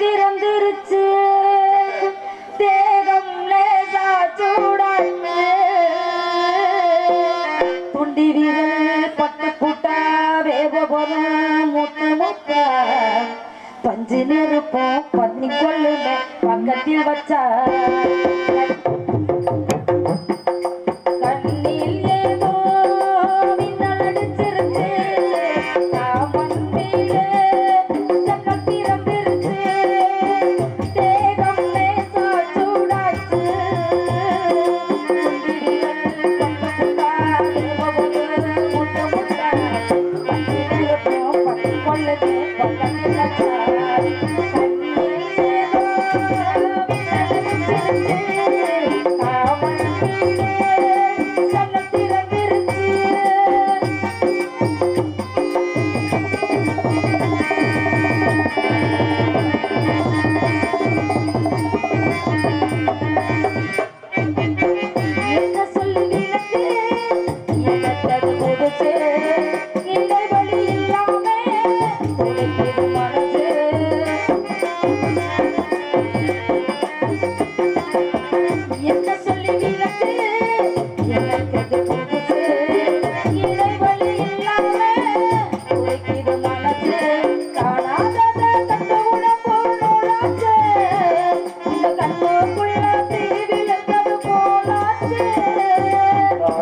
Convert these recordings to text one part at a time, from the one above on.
திறந்துருச்சு. தேகம் லேசா சூடாச்சு துண்டி வீரல் பட்ட கூட்டா வேக போற முத்த முத்த பஞ்சு நெருப்போம் பண்ணி கொள்ளுங்க பக்கத்தில் வச்சா. lên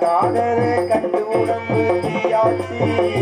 நாடரு கட்டு உடம்பு ஆட்சி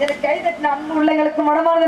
எனக்கு கை தட்டின அன்பு உள்ளங்களுக்கு மனமானது